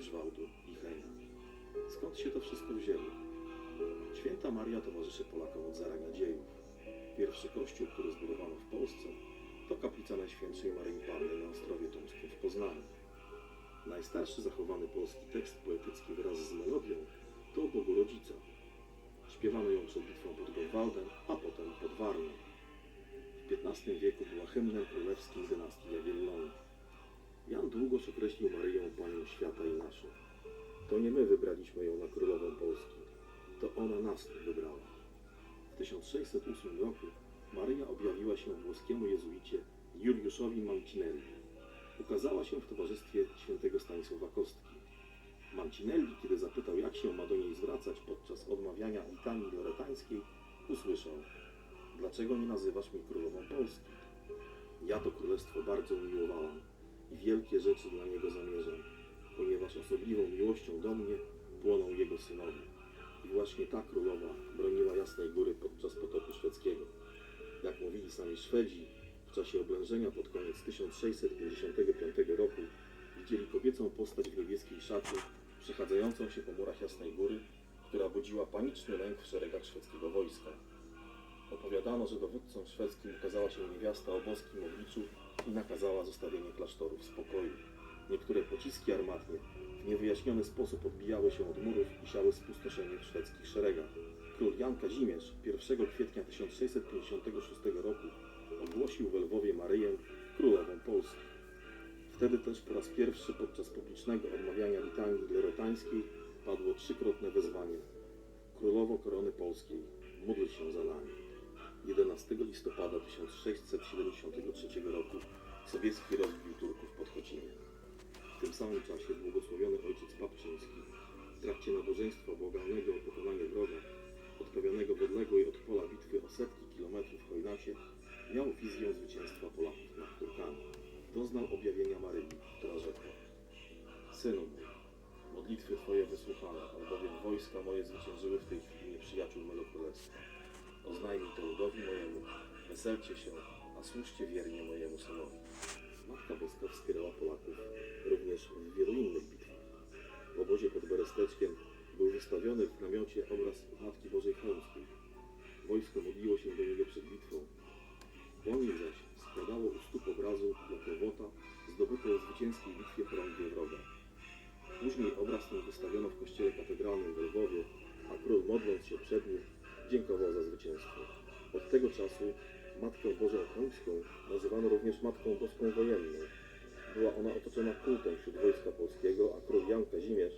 Greifswaldu i Heina. Skąd się to wszystko wzięło? Święta Maria towarzyszy Polakom od zarania dziejów. Pierwszy kościół, który zbudowano w Polsce, to kaplica Najświętszej Maryi Panny na Ostrowie Tumskim w Poznaniu. Najstarszy zachowany polski tekst poetycki wraz z melodią to o Bogu Rodzica. Śpiewano ją przed bitwą pod Grunwaldem, a potem pod Warną. W XV wieku była hymnem królewskim dynastii Jagiellonów. Jan Długosz określił Maryję Panią Świata i naszą. To nie my wybraliśmy ją na królową Polski, to ona nas wybrała. W 1608 roku Maryja objawiła się włoskiemu jezuicie Juliuszowi Mancinelli. Ukazała się w towarzystwie świętego Stanisława Kostki. Mancinelli, kiedy zapytał, jak się ma do niej zwracać podczas odmawiania litanii loretańskiej, usłyszał Dlaczego nie nazywasz mnie królową Polski? Ja to królestwo bardzo umiłowałam i wielkie rzeczy dla niego zamierzam, ponieważ osobliwą miłością do mnie płoną jego synowie. I właśnie ta królowa broniła Jasnej Góry podczas potopu szwedzkiego. Jak mówili sami Szwedzi, w czasie oblężenia pod koniec 1655 roku widzieli kobiecą postać w niebieskiej szacie przechadzającą się po murach Jasnej Góry, która budziła paniczny lęk w szeregach szwedzkiego wojska. Opowiadano, że dowódcom szwedzkim ukazała się niewiasta o boskim obliczu i nakazała zostawienie klasztoru w spokoju. Niektóre pociski armatnie w niewyjaśniony sposób odbijały się od murów i siały spustoszenie w szwedzkich szeregach. Król Jan Kazimierz 1 kwietnia 1656 roku ogłosił w Lwowie Maryję królową Polski. Wtedy też po raz pierwszy podczas publicznego odmawiania litanii lerotańskiej padło trzykrotne wezwanie Królowo Korony Polskiej, módl się za nami. 11 listopada tym samym czasie błogosławiony ojciec Papczyński w trakcie nabożeństwa błagalnego o pokonanie wroga, odprawianego w odległej od pola bitwy o setki kilometrów Hojnacie, miał wizję zwycięstwa Polaków nad Turkami. Doznał objawienia Maryi, która rzekła Synu mój, modlitwy Twoje wysłuchane, albowiem wojska moje zwyciężyły w tej chwili nieprzyjaciół mego królestwa. Oznajmij to ludowi mojemu, weselcie się, a służcie wiernie mojemu synowi. Matka Boska wspierała Polaków Beresteczkiem był wystawiony w namiocie obraz Matki Bożej Chełmskiej. Wojsko modliło się do niego przed bitwą. Kłonie zaś składało u stóp obrazu jako wota zdobyte w zwycięskiej bitwie chorągwie wroga. Później obraz ten wystawiono w kościele katedralnym w Lwowie, a król modląc się przed nim dziękował za zwycięstwo. Od tego czasu Matkę Bożą Chełmską nazywano również Matką Boską Wojenną. Była ona otoczona kultem wśród wojska polskiego, a król Jan Kazimierz